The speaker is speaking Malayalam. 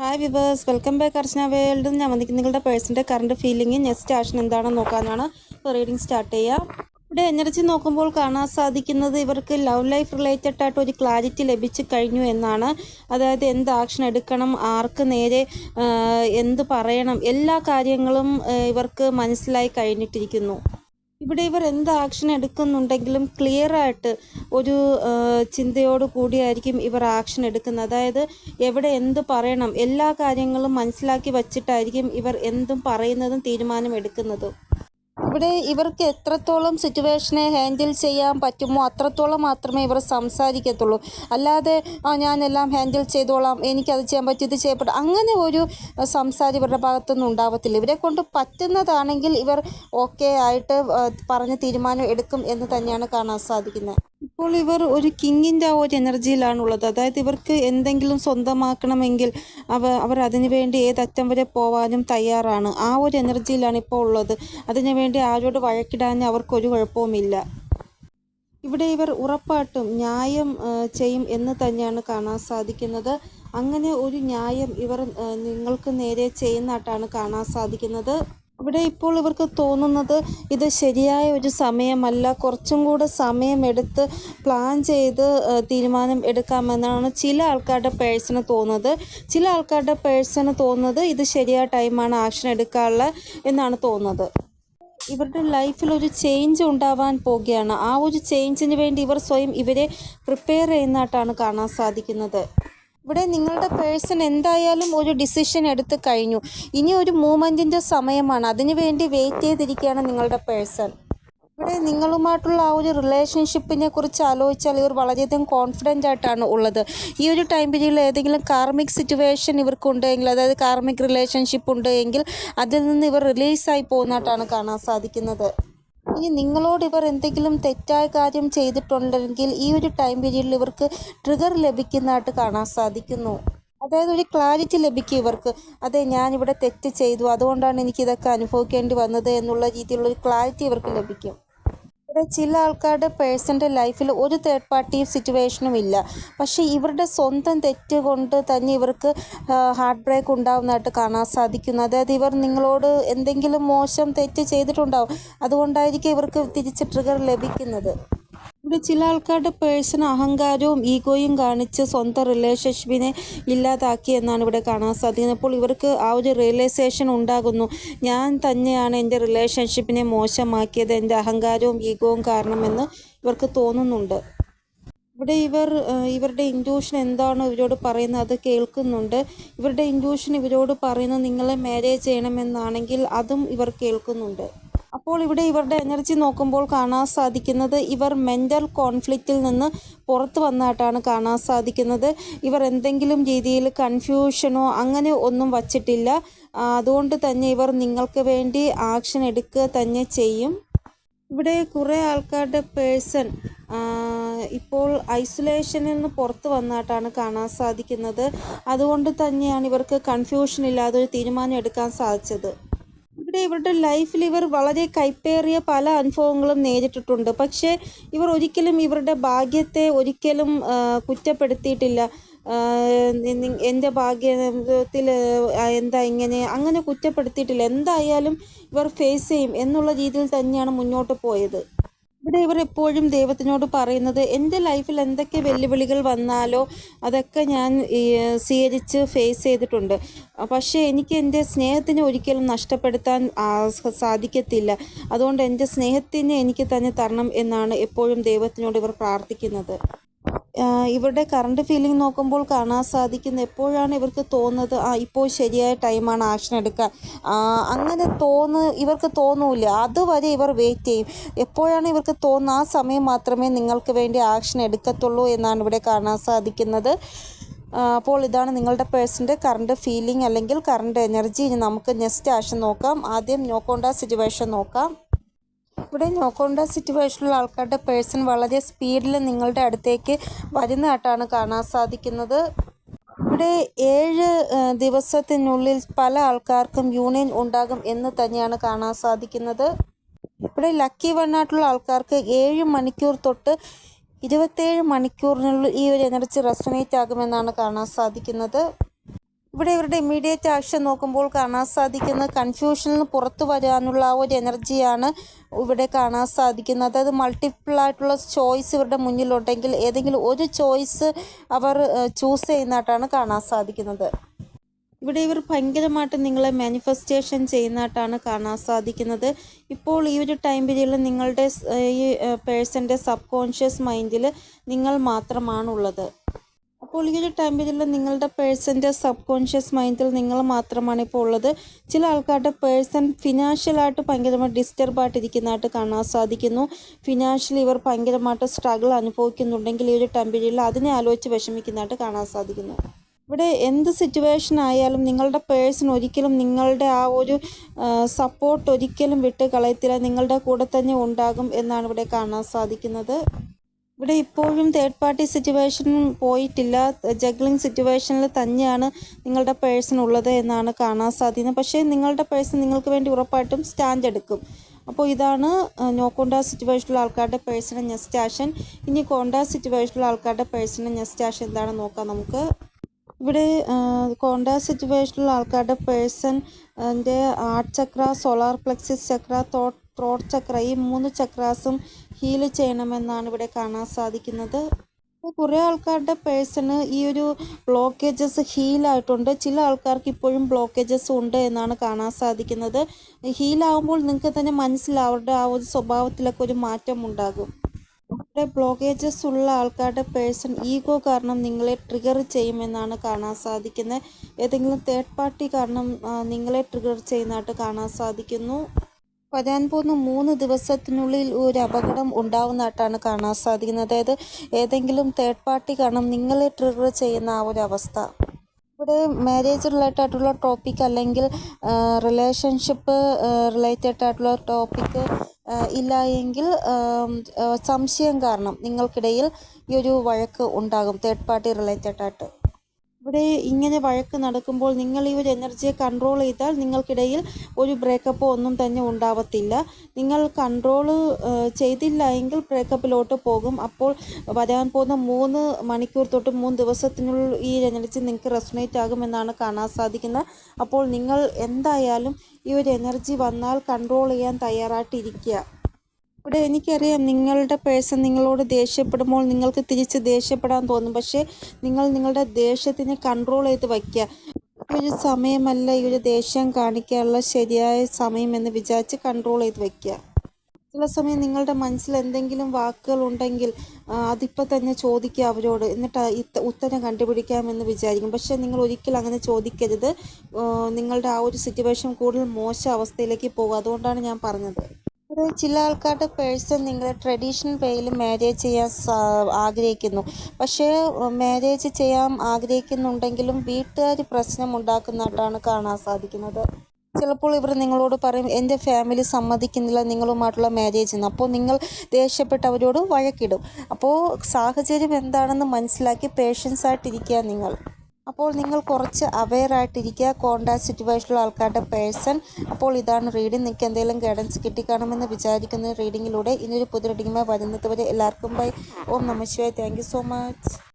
Hi viewers welcome back Archana world ഞാൻ വന്നിരിക്കുന്നത് നിങ്ങളുടെ പേഴ്സന്റെ കറണ്ട് ഫീലിംഗ് നെക്സ്റ്റ് ആക്ഷൻ എന്താണെന്ന് നോക്കാനാണ്. റീഡിങ് സ്റ്റാർട്ട് ചെയ്യുക ഇവിടെ എനർജി നോക്കുമ്പോൾ കാണാൻ സാധിക്കുന്നത് ഇവർക്ക് ലവ് ലൈഫ് റിലേറ്റഡ് ആയിട്ട് ഒരു ക്ലാരിറ്റി ലഭിച്ചു കഴിഞ്ഞു എന്നാണ്. അതായത് എന്ത് ആക്ഷൻ എടുക്കണം ആർക്ക് നേരെ എന്ത് പറയണം എല്ലാ കാര്യങ്ങളും ഇവർക്ക് മനസ്സിലായി കഴിഞ്ഞിട്ടിരിക്കുന്നു. ഇവിടെ ഇവർ എന്ത് ആക്ഷൻ എടുക്കുന്നുണ്ടെങ്കിലും ക്ലിയർ ആയിട്ട് ഒരു ചിന്തയോട് കൂടിയായിരിക്കും ഇവർ ആക്ഷൻ എടുക്കുന്നത്. അതായത് എവിടെ എന്ത് പറയണം എല്ലാ കാര്യങ്ങളും മനസ്സിലാക്കി വച്ചിട്ടായിരിക്കും ഇവർ എന്തും പറയുന്നതും തീരുമാനം എടുക്കുന്നതും. ഇവിടെ ഇവർക്ക് എത്രത്തോളം സിറ്റുവേഷനെ ഹാൻഡിൽ ചെയ്യാൻ പറ്റുമോ അത്രത്തോളം മാത്രമേ ഇവർ സംസാരിക്കത്തുള്ളൂ. അല്ലാതെ ഞാനെല്ലാം ഹാൻഡിൽ ചെയ്തോളാം എനിക്കത് ചെയ്യാൻ പറ്റും ഇത് ചെയ്യപ്പെടും അങ്ങനെ ഒരു സംസാരം ഇവരുടെ ഭാഗത്തുനിന്നും ഉണ്ടാവത്തില്ല. ഇവരെ കൊണ്ട് പറ്റുന്നതാണെങ്കിൽ ഇവർ ഓക്കെ ആയിട്ട് പറഞ്ഞ് തീരുമാനം എടുക്കും എന്ന് തന്നെയാണ് കാണാൻ സാധിക്കുന്നത്. ഇപ്പോൾ ഇവർ ഒരു കിങ്ങിന്റെ ആ ഒരു എനർജിയിലാണുള്ളത്. അതായത് ഇവർക്ക് എന്തെങ്കിലും സ്വന്തമാക്കണമെങ്കിൽ അവ അവർ അതിനുവേണ്ടി ഏതറ്റം വരെ പോവാനും തയ്യാറാണ്. ആ ഒരു എനർജിയിലാണ് ഇപ്പോൾ ഉള്ളത്. അതിനുവേണ്ടി ആരോട് വഴക്കിടാൻ അവർക്കൊരു കുഴപ്പവുമില്ല. ഇവിടെ ഇവർ ഉറപ്പായിട്ടും ന്യായം ചെയ്യും എന്ന് തന്നെയാണ് കാണാൻ സാധിക്കുന്നത്. അങ്ങനെ ഒരു ന്യായം ഇവർ നിങ്ങൾക്ക് നേരെ ചെയ്യുന്നതായിട്ടാണ് കാണാൻ സാധിക്കുന്നത്. ഇവിടെ ഇപ്പോൾ ഇവർക്ക് തോന്നുന്നത് ഇത് ശരിയായ ഒരു സമയമല്ല. കുറച്ചും കൂടെ സമയമെടുത്ത് പ്ലാൻ ചെയ്ത് തീരുമാനം എടുക്കാമെന്നാണ് ചില ആൾക്കാരുടെ പേഴ്സണ് തോന്നുന്നത്. ചില ആൾക്കാരുടെ പേഴ്സണ് തോന്നുന്നത് ഇത് ശരിയായ ടൈമാണ് ആക്ഷൻ എടുക്കാനുള്ള എന്നാണ് തോന്നുന്നത്. ഇവരുടെ ലൈഫിൽ ഒരു ചേഞ്ച് ഉണ്ടാവാൻ പോവുകയാണ്. ആ ഒരു ചേഞ്ചിന് വേണ്ടി ഇവർ സ്വയം ഇവരെ പ്രിപ്പയർ ചെയ്യുന്നതായിട്ടാണ് കാണാൻ സാധിക്കുന്നത്. ഇവിടെ നിങ്ങളുടെ പേഴ്സൺ എന്തായാലും ഒരു ഡിസിഷൻ എടുത്ത് കഴിഞ്ഞു. ഇനി ഒരു മൂവ്മെന്റിന്റെ സമയമാണ്. അതിനു വേണ്ടി വെയിറ്റ് ചെയ്തിരിക്കുകയാണ് നിങ്ങളുടെ പേഴ്സൺ ഇവിടെ നിങ്ങളുമായിട്ടുള്ള ആ ഒരു റിലേഷൻഷിപ്പിനെ കുറിച്ച് ആലോചിച്ചാൽ ഇവർ വളരെയധികം കോൺഫിഡന്റ് ആയിട്ടാണ് ഉള്ളത്. ഈ ഒരു ടൈം പീരീഡിൽ ഏതെങ്കിലും കാർമിക് സിറ്റുവേഷൻ ഇവർക്കുണ്ടെങ്കിൽ അതായത് കാർമിക് റിലേഷൻഷിപ്പ് ഉണ്ട് എങ്കിൽ അതിൽ നിന്ന് ഇവർ റിലീസായി പോകുന്നതായിട്ടാണ് കാണാൻ സാധിക്കുന്നത്. ഇനി നിങ്ങളോട് ഇവർ എന്തെങ്കിലും തെറ്റായ കാര്യം ചെയ്തിട്ടുണ്ടെങ്കിൽ ഈ ഒരു ടൈം പീരീഡിൽ ഇവർക്ക് ട്രിഗർ ലഭിക്കുന്നതായിട്ട് കാണാൻ സാധിക്കുന്നു. അതായത് ഒരു ക്ലാരിറ്റി ലഭിക്കും ഇവർക്ക്. അതെ ഞാനിവിടെ തെറ്റ് ചെയ്തു. അതുകൊണ്ടാണ് എനിക്കിതൊക്കെ അനുഭവിക്കേണ്ടി വന്നത് എന്നുള്ള രീതിയിലുള്ള ഒരു ക്ലാരിറ്റി ഇവർക്ക് ലഭിക്കും. ഇവിടെ ചില ആൾക്കാരുടെ പേഴ്സന്റെ ലൈഫിൽ ഒരു തേർഡ് പാർട്ടി സിറ്റുവേഷനും ഇല്ല. പക്ഷേ ഇവരുടെ സ്വന്തം തെറ്റ് കൊണ്ട് തന്നെ ഇവർക്ക് ഹാർട്ട് ബ്രേക്ക് ഉണ്ടാവുന്നതായിട്ട് കാണാൻ സാധിക്കുന്നു. അതായത് ഇവർ നിങ്ങളോട് എന്തെങ്കിലും മോശം തെറ്റ് ചെയ്തിട്ടുണ്ടാവും. അതുകൊണ്ടായിരിക്കും ഇവർക്ക് തിരിച്ച് ട്രിഗർ ലഭിക്കുന്നത്. ഇവിടെ ചില ആൾക്കാരുടെ പേഴ്സണൽ അഹങ്കാരവും ഈഗോയും കാണിച്ച് സ്വന്തം റിലേഷൻഷിപ്പിനെ ഇല്ലാതാക്കി എന്നാണ് ഇവിടെ കാണാൻ സാധിക്കുന്നത്. അപ്പോൾ ഇവർക്ക് ആ ഒരു റിയലൈസേഷൻ ഉണ്ടാകുന്നു. ഞാൻ തന്നെയാണ് എന്റെ റിലേഷൻഷിപ്പിനെ മോശമാക്കിയത്. എന്റെ അഹങ്കാരവും ഈഗോവും കാരണമെന്ന് ഇവർക്ക് തോന്നുന്നുണ്ട്. ഇവിടെ ഇവർ ഇവരുടെ ഇൻഡ്യൂഷൻ എന്താണോ ഇവരോട് പറയുന്നത് അത് കേൾക്കുന്നുണ്ട്. ഇവരുടെ ഇൻഡ്യൂഷൻ ഇവരോട് പറയുന്നത് നിങ്ങളെ മാരേജ് ചെയ്യണമെന്നാണെങ്കിൽ അതും ഇവർ കേൾക്കുന്നുണ്ട്. അപ്പോൾ ഇവിടെ ഇവരുടെ എനർജി നോക്കുമ്പോൾ കാണാൻ സാധിക്കുന്നത് ഇവർ മെന്റൽ കോൺഫ്ലിക്റ്റിൽ നിന്ന് പുറത്ത് വന്നതായിട്ടാണ് കാണാൻ സാധിക്കുന്നത്. ഇവർ എന്തെങ്കിലും രീതിയിൽ കൺഫ്യൂഷനോ അങ്ങനെ ഒന്നും വച്ചിട്ടില്ല. അതുകൊണ്ട് തന്നെ ഇവർ നിങ്ങൾക്ക് വേണ്ടി ആക്ഷൻ എടുക്കുക തന്നെ ചെയ്യും. ഇവിടെ കുറേ ആൾക്കാരുടെ പേഴ്സൺ ഇപ്പോൾ ഐസൊലേഷനിൽ നിന്ന് പുറത്ത് വന്നായിട്ടാണ് കാണാൻ സാധിക്കുന്നത്. അതുകൊണ്ട് തന്നെയാണ് ഇവർക്ക് കൺഫ്യൂഷൻ ഇല്ലാതെ ഒരു തീരുമാനം എടുക്കാൻ സാധിച്ചത്. ഇവിടെ ഇവരുടെ ലൈഫിൽ ഇവർ വളരെ കൈപ്പേറിയ പല അനുഭവങ്ങളും നേരിട്ടിട്ടുണ്ട്. പക്ഷേ ഇവർ ഒരിക്കലും ഇവരുടെ ഭാഗ്യത്തെ ഒരിക്കലും കുറ്റപ്പെടുത്തിയിട്ടില്ല. എന്റെ ഭാഗ്യത്തിൽ എന്താ ഇങ്ങനെ അങ്ങനെ കുറ്റപ്പെടുത്തിയിട്ടില്ല. എന്തായാലും ഇവർ ഫേസ് ചെയ്യും എന്നുള്ള രീതിയിൽ തന്നെയാണ് മുന്നോട്ട് പോയത്. ഇവിടെ ഇവർ എപ്പോഴും ദൈവത്തിനോട് പറയുന്നത് എന്റെ ലൈഫിൽ എന്തൊക്കെ വെല്ലുവിളികൾ വന്നാലോ അതൊക്കെ ഞാൻ സ്വീകരിച്ച് ഫേസ് ചെയ്തിട്ടുണ്ട്. പക്ഷേ എനിക്ക് എന്റെ സ്നേഹത്തിനെ ഒരിക്കലും നഷ്ടപ്പെടുത്താൻ സാധിക്കത്തില്ല. അതുകൊണ്ട് എന്റെ സ്നേഹത്തിനെ എനിക്ക് തന്നെ തരണം എന്നാണ് എപ്പോഴും ദൈവത്തിനോട് ഇവർ പ്രാർത്ഥിക്കുന്നത്. ഇവരുടെ കറണ്ട് ഫീലിംഗ് നോക്കുമ്പോൾ കാണാൻ സാധിക്കുന്ന എപ്പോഴാണ് ഇവർക്ക് തോന്നുന്നത്? ആ ഇപ്പോൾ ശരിയായ ടൈമാണ് ആക്ഷൻ എടുക്കാൻ. അങ്ങനെ തോന്നു ഇവർക്ക് തോന്നൂല അതുവരെ ഇവർ വെയിറ്റ് ചെയ്യും. എപ്പോഴാണ് ഇവർക്ക് തോന്നുന്ന ആ സമയം മാത്രമേ നിങ്ങൾക്ക് വേണ്ടി ആക്ഷൻ എടുക്കത്തുള്ളൂ എന്നാണ് ഇവിടെ കാണാൻ സാധിക്കുന്നത്. അപ്പോൾ ഇതാണ് നിങ്ങളുടെ പേഴ്സന്റെ കറണ്ട് ഫീലിംഗ് അല്ലെങ്കിൽ കറണ്ട് എനർജി ഇനി നമുക്ക് നെക്സ്റ്റ് ആക്ഷൻ നോക്കാം. ആദ്യം നോക്കേണ്ട സിറ്റുവേഷൻ നോക്കാം. ഇവിടെ നോക്കേണ്ട സിറ്റുവേഷനിലുള്ള ആൾക്കാരുടെ പേഴ്സൺ വളരെ സ്പീഡിൽ നിങ്ങളുടെ അടുത്തേക്ക് വരുന്നതായിട്ടാണ് കാണാൻ സാധിക്കുന്നത്. ഇവിടെ ഏഴ് ദിവസത്തിനുള്ളിൽ പല ആൾക്കാർക്കും യൂണിയൻ ഉണ്ടാകും എന്ന് തന്നെയാണ് കാണാൻ സാധിക്കുന്നത്. ഇവിടെ ലക്കി വൺ വണ്ണായിട്ടുള്ള ആൾക്കാർക്ക് ഏഴ് മണിക്കൂർ തൊട്ട് ഇരുപത്തേഴ് മണിക്കൂറിനുള്ളിൽ ഈ ഒരു എനർജി റെസൊനേറ്റ് ആകുമെന്നാണ് കാണാൻ സാധിക്കുന്നത്. ഇവിടെ ഇവരുടെ ഇമ്മീഡിയറ്റ് ആക്ഷൻ നോക്കുമ്പോൾ കാണാൻ സാധിക്കുന്ന കൺഫ്യൂഷനിൽ നിന്ന് പുറത്തു വരാനുള്ള ആ ഒരു എനർജിയാണ് ഇവിടെ കാണാൻ സാധിക്കുന്നത്. അതായത് മൾട്ടിപ്പിൾ ആയിട്ടുള്ള ചോയ്സ് ഇവരുടെ മുന്നിലുണ്ടെങ്കിൽ ഏതെങ്കിലും ഒരു ചോയ്സ് അവർ ചൂസ് ചെയ്യുന്നതായിട്ടാണ് കാണാൻ സാധിക്കുന്നത്. ഇവിടെ ഇവർ ഭയങ്കരമായിട്ട് നിങ്ങളെ മാനിഫെസ്റ്റേഷൻ ചെയ്യുന്നതായിട്ടാണ് കാണാൻ സാധിക്കുന്നത്. ഇപ്പോൾ ഈ ഒരു ടൈം പീരീഡിൽ നിങ്ങളുടെ ഈ പേഴ്സന്റെ സബ് കോൺഷ്യസ് മൈൻഡിൽ നിങ്ങൾ മാത്രമാണുള്ളത്. അപ്പോൾ ഈ ഒരു ടൈം പീരീഡിൽ നിങ്ങളുടെ പേഴ്സന്റെ സബ് കോൺഷ്യസ് മൈൻഡിൽ നിങ്ങൾ മാത്രമാണ് ഇപ്പോൾ ഉള്ളത്. ചില ആൾക്കാരുടെ പേഴ്സൺ ഫിനാൻഷ്യലായിട്ട് ഭയങ്കരമായിട്ട് ഡിസ്റ്റർബ് ആയിട്ടിരിക്കുന്നതായിട്ട് കാണാൻ സാധിക്കുന്നു. ഫിനാൻഷ്യലി ഇവർ ഭയങ്കരമായിട്ട് സ്ട്രഗിൾ അനുഭവിക്കുന്നുണ്ടെങ്കിൽ ഈ ഒരു ടൈം പീരീഡിൽ അതിനെ ആലോചിച്ച് വിഷമിക്കുന്നതായിട്ട് കാണാൻ സാധിക്കുന്നു. ഇവിടെ എന്ത് സിറ്റുവേഷൻ ആയാലും നിങ്ങളുടെ പേഴ്സൺ ഒരിക്കലും നിങ്ങളുടെ ആ ഒരു സപ്പോർട്ട് ഒരിക്കലും വിട്ട് കളയത്തില്ല നിങ്ങളുടെ കൂടെ തന്നെ ഉണ്ടാകും എന്നാണ് ഇവിടെ കാണാൻ സാധിക്കുന്നത്. ഇവിടെ ഇപ്പോഴും തേർഡ് പാർട്ടി സിറ്റുവേഷൻ പോയിട്ടില്ല. ജഗ്ലിംഗ് സിറ്റുവേഷനിൽ തന്നെയാണ് നിങ്ങളുടെ പേഴ്സൺ ഉള്ളത് എന്നാണ് കാണാൻ സാധിക്കുന്നത്. പക്ഷേ നിങ്ങളുടെ പേഴ്സൺ നിങ്ങൾക്ക് വേണ്ടി ഉറപ്പായിട്ടും സ്റ്റാൻഡ് എടുക്കും. അപ്പോൾ ഇതാണ് നോ കോണ്ടാ സിറ്റുവേഷനിലുള്ള ആൾക്കാരുടെ പേഴ്സണൽ നെസ്റ്റ് ആഷൻ ഇനി കോണ്ടാ സിറ്റുവേഷനിലുള്ള ആൾക്കാരുടെ പേഴ്സണൽ നെസ്റ്റ് ആഷൻ എന്താണെന്ന് നോക്കാം നമുക്ക്. ഇവിടെ കോണ്ടാ സിറ്റുവേഷനിലുള്ള ആൾക്കാരുടെ person heart chakra solar plexus chakra thought throat chakra ഈ മൂന്ന് ചക്രാസും ഹീൽ ചെയ്യണമെന്നാണ് ഇവിടെ കാണാൻ സാധിക്കുന്നത്. അപ്പോൾ കുറേ ആൾക്കാരുടെ പേഴ്സണ് ഈ ഒരു ബ്ലോക്കേജസ് ഹീലായിട്ടുണ്ട്. ചില ആൾക്കാർക്ക് ഇപ്പോഴും ബ്ലോക്കേജസ് ഉണ്ട് എന്നാണ് കാണാൻ സാധിക്കുന്നത്. ഹീലാവുമ്പോൾ നിങ്ങൾക്ക് തന്നെ മനസ്സിൽ അവരുടെ ആ ഒരു സ്വഭാവത്തിലൊക്കെ ഒരു മാറ്റം ഉണ്ടാകും. അവരുടെ ബ്ലോക്കേജസ് ഉള്ള ആൾക്കാരുടെ പേഴ്സൺ ഈഗോ കാരണം നിങ്ങളെ ട്രിഗർ ചെയ്യുമെന്നാണ് കാണാൻ സാധിക്കുന്നത്. ഏതെങ്കിലും തേർഡ് പാർട്ടി കാരണം നിങ്ങളെ ട്രിഗർ ചെയ്യുന്നതായിട്ട് കാണാൻ സാധിക്കുന്നു. വരാൻ പോകുന്ന മൂന്ന് ദിവസത്തിനുള്ളിൽ ഒരു അപകടം ഉണ്ടാവുന്നതായിട്ടാണ് കാണാൻ സാധിക്കുന്നത്. അതായത് ഏതെങ്കിലും തേർഡ് പാർട്ടി കാരണം നിങ്ങളെ ട്രിഗർ ചെയ്യുന്ന ആ ഒരു അവസ്ഥ. ഇവിടെ മാരേജ് റിലേറ്റഡ് ആയിട്ടുള്ള ടോപ്പിക് അല്ലെങ്കിൽ റിലേഷൻഷിപ്പ് റിലേറ്റഡ് ആയിട്ടുള്ള ടോപ്പിക്ക് ഇല്ല എങ്കിൽ സംശയം കാരണം നിങ്ങൾക്കിടയിൽ ഈ ഒരു വഴക്ക് ഉണ്ടാകും തേർഡ് പാർട്ടി റിലേറ്റഡ് ആയിട്ട്. ഇവിടെ ഇങ്ങനെ വഴക്ക് നടക്കുമ്പോൾ നിങ്ങൾ ഈ ഒരു എനർജിയെ കൺട്രോൾ ചെയ്താൽ നിങ്ങൾക്കിടയിൽ ഒരു ബ്രേക്കപ്പോ ഒന്നും തന്നെ ഉണ്ടാവത്തില്ല. നിങ്ങൾ കൺട്രോൾ ചെയ്തില്ല എങ്കിൽ ബ്രേക്കപ്പിലോട്ട് പോകും. അപ്പോൾ വരാൻ പോകുന്ന മൂന്ന് മണിക്കൂർ തൊട്ട് മൂന്ന് ദിവസത്തിനുള്ളിൽ ഈ എനർജി നിങ്ങൾക്ക് റെസണേറ്റ് ആകുമെന്നാണ് കാണാൻ സാധിക്കുന്നത്. അപ്പോൾ നിങ്ങൾ എന്തായാലും ഈ ഒരു എനർജി വന്നാൽ കൺട്രോൾ ചെയ്യാൻ തയ്യാറായിട്ടിരിക്കുക. ഇവിടെ എനിക്കറിയാം നിങ്ങളുടെ പേഴ്സൺ നിങ്ങളോട് ദേഷ്യപ്പെടുമ്പോൾ നിങ്ങൾക്ക് തിരിച്ച് ദേഷ്യപ്പെടാൻ തോന്നും. പക്ഷേ നിങ്ങൾ നിങ്ങളുടെ ദേഷ്യത്തിനെ കൺട്രോൾ ചെയ്ത് വയ്ക്കുക. ഈ ഒരു സമയമല്ല ഈ ഒരു ദേഷ്യം കാണിക്കാനുള്ള ശരിയായ സമയം എന്ന് വിചാരിച്ച് കൺട്രോൾ ചെയ്ത് വയ്ക്കുക. ചില സമയം നിങ്ങളുടെ മനസ്സിൽ എന്തെങ്കിലും വാക്കുകൾ ഉണ്ടെങ്കിൽ അതിപ്പോൾ തന്നെ ചോദിക്കുക അവരോട്. എന്നിട്ട് ഉത്തരം കണ്ടുപിടിക്കാമെന്ന് വിചാരിക്കും. പക്ഷേ നിങ്ങൾ ഒരിക്കലും അങ്ങനെ ചോദിക്കരുത്. നിങ്ങളുടെ ആ ഒരു സിറ്റുവേഷൻ കൂടുതൽ മോശം അവസ്ഥയിലേക്ക് പോകും. അതുകൊണ്ടാണ് ഞാൻ പറഞ്ഞത്. ഇവിടെ ചില ആൾക്കാരുടെ പേഴ്സൺ നിങ്ങൾ ട്രഡീഷണൽ വേയിൽ മാരേജ് ചെയ്യാൻ ആഗ്രഹിക്കുന്നു. പക്ഷേ മാരേജ് ചെയ്യാൻ ആഗ്രഹിക്കുന്നുണ്ടെങ്കിലും വീട്ടുകാർ പ്രശ്നം ഉണ്ടാക്കുന്നതായിട്ടാണ് കാണാൻ സാധിക്കുന്നത്. ചിലപ്പോൾ ഇവർ നിങ്ങളോട് പറയും എന്റെ ഫാമിലി സമ്മതിക്കുന്നില്ല നിങ്ങളുമായിട്ടുള്ള മാരേജ് എന്ന്. അപ്പോൾ നിങ്ങൾ ദേഷ്യപ്പെട്ട് അവരോട് വഴക്കിടും. അപ്പോൾ സാഹചര്യം എന്താണെന്ന് മനസ്സിലാക്കി പേഷ്യൻസ് ആയിട്ടിരിക്കുക നിങ്ങൾ. അപ്പോൾ നിങ്ങൾ കുറച്ച് അവെയർ ആയിട്ടിരിക്കുക. കോണ്ടാക്ട് സിറ്റുവേഷനിലുള്ള ആൾക്കാരുടെ പേഴ്സൺ അപ്പോൾ ഇതാണ് റീഡിംഗ് നിങ്ങൾക്ക് എന്തെങ്കിലും ഗൈഡൻസ് കിട്ടിക്കാണുമെന്ന് വിചാരിക്കുന്ന റീഡിങ്ങിലൂടെ ഇനിയൊരു പുതിയ റീഡിങ്ങുമായി വരുന്നത് വരെ എല്ലാവർക്കും ബൈ ഓം നമശിവായ താങ്ക് സോ മച്ച്